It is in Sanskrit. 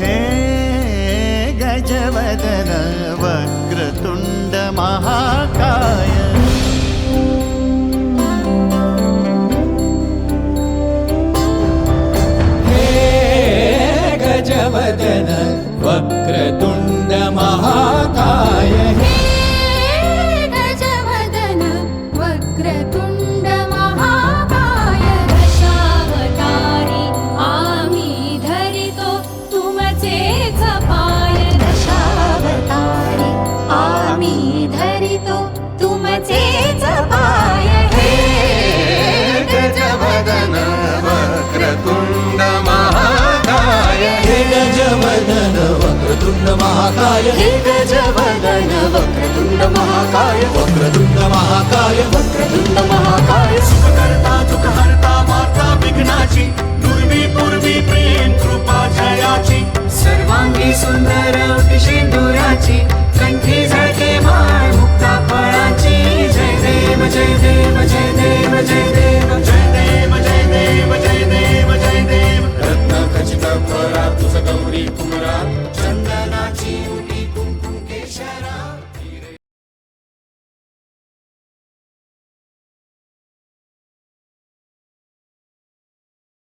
हे गज वदन वक्रतुण्ड महाकाय हे गज वदन आम्ही धरितो तुमचे पाय हे गजवदन वक्रतुंड महाकाय हे गजवदन वक्रतुंड महाकाय हे गजवदन वक्रतुंड महाकाय वक्रतुंड महाकाय वक्र